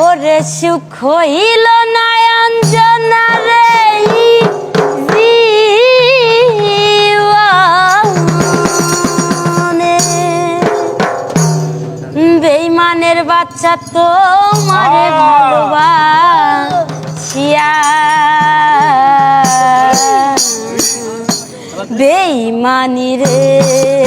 ওরে সুখ হইল নয়ঞ্জনা রে বেইমানের বাচ্চা তো মারে ভালোবাসিয়া বেইমানি রে।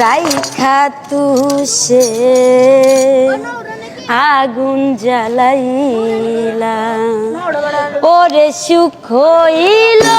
রাইখা তুষে আগুন জ্বালাইলা ওরে সুখ হইলা।